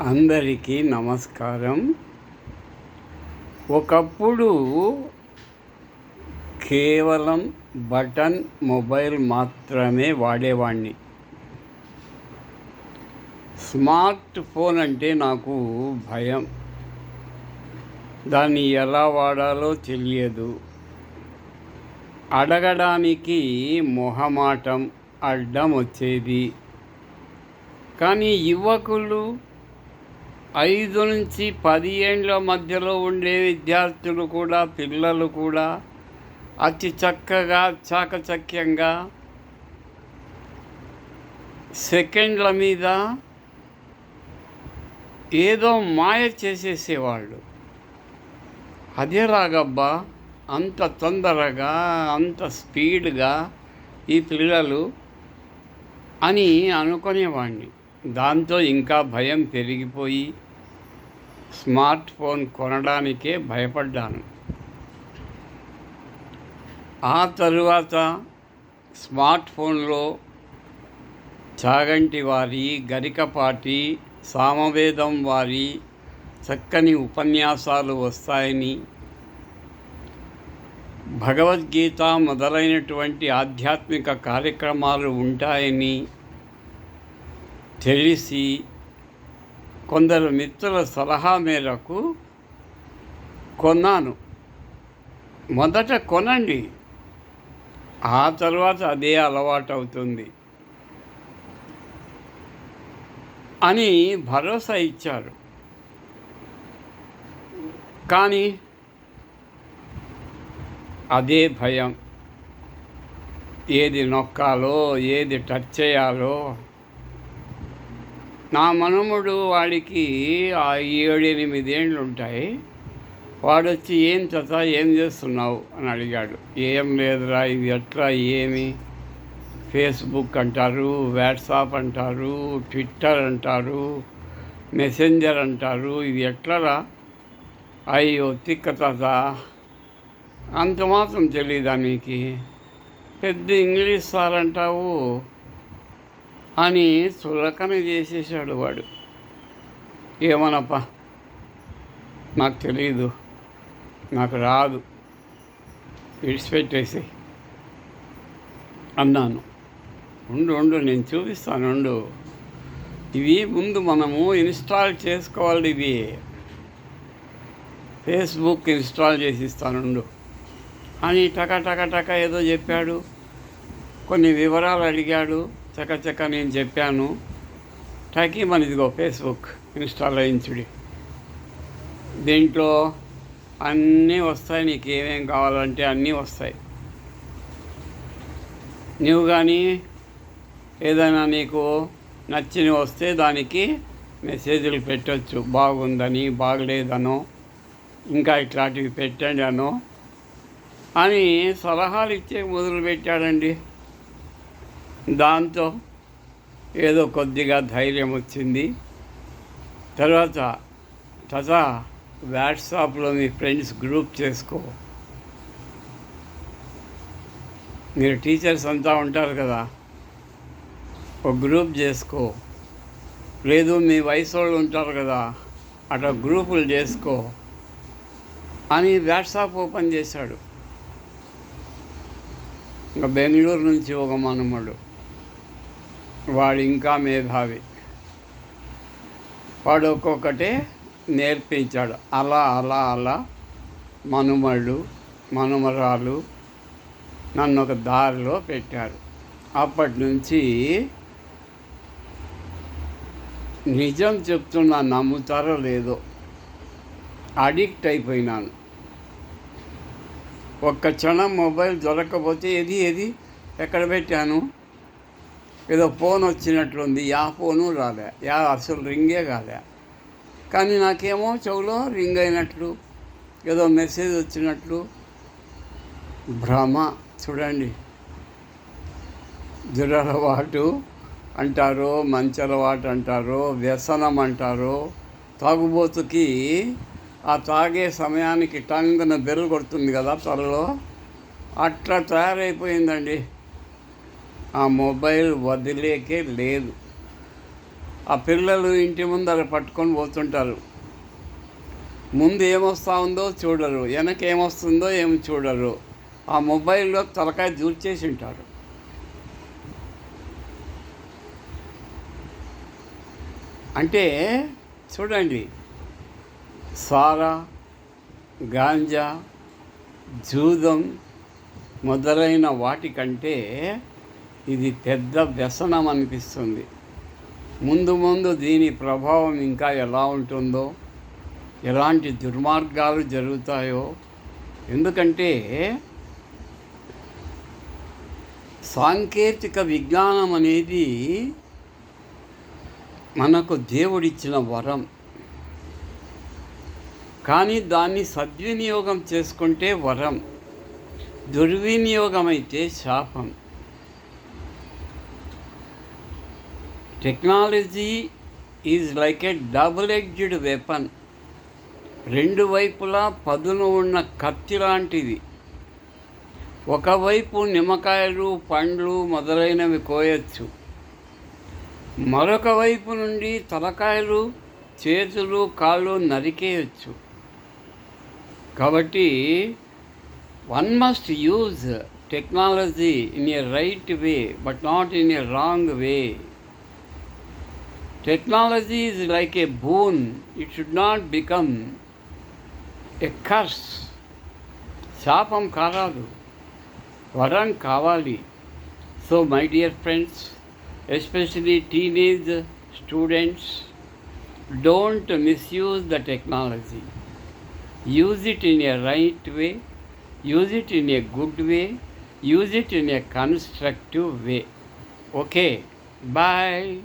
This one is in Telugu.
అందరికీ నమస్కారం. ఒకప్పుడు కేవలం బటన్ మొబైల్ మాత్రమే వాడేవాడిని స్మార్ట్ ఫోన్ అంటే నాకు భయం. దాన్ని ఎలా వాడాలో తెలియదు. అడగడానికి మొహమాటం అడ్డం వచ్చేది. కానీ యువకులు ఐదు నుంచి పది ఏండ్ల మధ్యలో ఉండే విద్యార్థులు కూడా పిల్లలు కూడా అతి చక్కగా చాకచక్యంగా సెకండ్ల మీద ఏదో మాయ చేసేసేవాళ్ళు. అదేలాగబ్బా అంత తొందరగా అంత స్పీడ్గా ఈ పిల్లలు అని అనుకునేవాడిని. దాంతో ఇంకా భయం పెరిగిపోయి స్మార్ట్ ఫోన్ కొనడానికే భయపడ్డాను. ఆ తరువాత స్మార్ట్ ఫోన్లో చాగంటి వారి గరికపాటి సామవేదం వారి చక్కని ఉపన్యాసాలు వస్తాయని భగవద్గీత మొదలైనటువంటి ఆధ్యాత్మిక కార్యక్రమాలు ఉంటాయని తెలిసి కొందరు మిత్రుల సలహా మేరకు కొన్నాను. మొదట కొనండి. ఆ తర్వాత అదే అలవాటు అవుతుంది అని భరోసా ఇచ్చారు. కానీ అదే భయం. ఏది నొక్కాలో ఏది టచ్ చేయాలో నా మనముడు వాడికి ఆ ఏడు ఎనిమిదేళ్ళు ఉంటాయి వాడు వచ్చి ఏం చత ఏం చేస్తున్నావు? అని అడిగాడు. ఏం లేదురా ఇది ఎట్లా ఏమి? ఫేస్బుక్ అంటారు వాట్సాప్ అంటారు ట్విట్టర్ అంటారు మెసెంజర్ అంటారు ఇది ఎట్లరా? అయ్యో తిక్క తాత. అంత మాత్రం తెలియదా మీకు పెద్ద ఇంగ్లీష్ సార్ అంటావు అని చులకన చేసేసాడు వాడు. ఏమనప్పా నాకు తెలియదు నాకు రాదు విడిచిపెట్టేసి అన్నాను. ఉండు ఉండు నేను చూపిస్తాను ఉండు. ఇవి ముందు మనము ఇన్స్టాల్ చేసుకోవాలి ఇవి ఫేస్బుక్ ఇన్స్టాల్ చేసి ఇస్తానుండు అని టక టక టక ఏదో చెప్పాడు. కొన్ని వివరాలు అడిగాడు. చకచక నేను చెప్పాను. టకీ మనదిగో ఫేస్బుక్ ఇన్స్టాల్ అయించుడి దీంట్లో అన్నీ వస్తాయి నీకు ఏమేం కావాలంటే అన్నీ వస్తాయి. నువ్వు కానీ ఏదైనా నీకు నచ్చినవి వస్తే దానికి మెసేజ్లు పెట్టచ్చు. బాగుందని బాగలేదనో ఇంకా ఇట్లాంటివి పెట్టండి అనో అని సలహాలు ఇచ్చే మొదలుపెట్టాడండి. దాంతో ఏదో కొద్దిగా ధైర్యం వచ్చింది. తర్వాత తథా వాట్సాప్లో మీ ఫ్రెండ్స్ గ్రూప్ చేసుకో. మీరు టీచర్స్ అంతా ఉంటారు కదా ఒక గ్రూప్ చేసుకో. లేదు మీ వయసు వాళ్ళు ఉంటారు కదా అట్లా గ్రూపులు చేసుకో అని వాట్సాప్ ఓపెన్ చేశాడు. ఇంకా బెంగళూరు నుంచి ఒక మనుమడు. వాడు ఇంకా మేధావి. వాడు ఒక్కొక్కటే నేర్పించాడు. అలా అలా అలా మనుమళ్ళు మనుమరాలు నన్ను ఒక దారిలో పెట్టారు. అప్పటి నుంచి నిజం చెప్తున్నా నమ్ముతారో లేదో అడిక్ట్ అయిపోయినాను. ఒక్క క్షణం మొబైల్ దొరకకపోతే ఏది ఏది? ఎక్కడ పెట్టాను? ఏదో ఫోన్ వచ్చినట్లుంది. యా ఫోను రాలే. యా అసలు రింగే కాలే. కానీ నాకేమో చెవులో రింగ్ అయినట్లు ఏదో మెసేజ్ వచ్చినట్లు భ్రమ. చూడండి. దురలవాటు అంటారో మంచి అలవాటు అంటారో వ్యసనం అంటారో తాగుబోతుకి ఆ తాగే సమయానికి టంగున బెల్ కొడుతుంది కదా త్వరలో అట్లా తయారైపోయిందండి. ఆ మొబైల్ వదిలేకే లేదు. ఆ పిల్లలు ఇంటి ముందర పట్టుకొని పోతుంటారు. ముందు ఏమొస్తా ఉందో చూడరు వెనక ఏమొస్తుందో ఏమి చూడరు. ఆ మొబైల్లో తలకాయ దూర్చేసి ఉంటారు. అంటే చూడండి సారా గాంజా జూదం మొదలైన వాటికంటే ఇది పెద్ద వ్యసనం అనిపిస్తుంది. ముందు ముందు దీని ప్రభావం ఇంకా ఎలా ఉంటుందో ఎలాంటి దుర్మార్గాలు జరుగుతాయో ఎందుకంటే సాంకేతిక విజ్ఞానం అనేది మనకు దేవుడిచ్చిన వరం. కానీ దాన్ని సద్వినియోగం చేసుకుంటే వరం. దుర్వినియోగం అయితే శాపం. Technology is like a double edged weapon. రెండు వైపులా పదును ఉన్న కత్తి లాంటిది. ఒకవైపు నిమ్మకాయలు పండ్లు మొదలైనవి కోయచ్చు. మరొక వైపు నుండి తలకాయలు చేతులు కాళ్ళు నరికేయచ్చు. కాబట్టి one must use technology in a right way but not in a wrong way. Technology is like a boon it should not become a curse శాపం కారాదు వరం కావాలి so my dear friends especially teenage students don't misuse the technology use it in a right way, use it in a good way, use it in a constructive way. Okay, bye.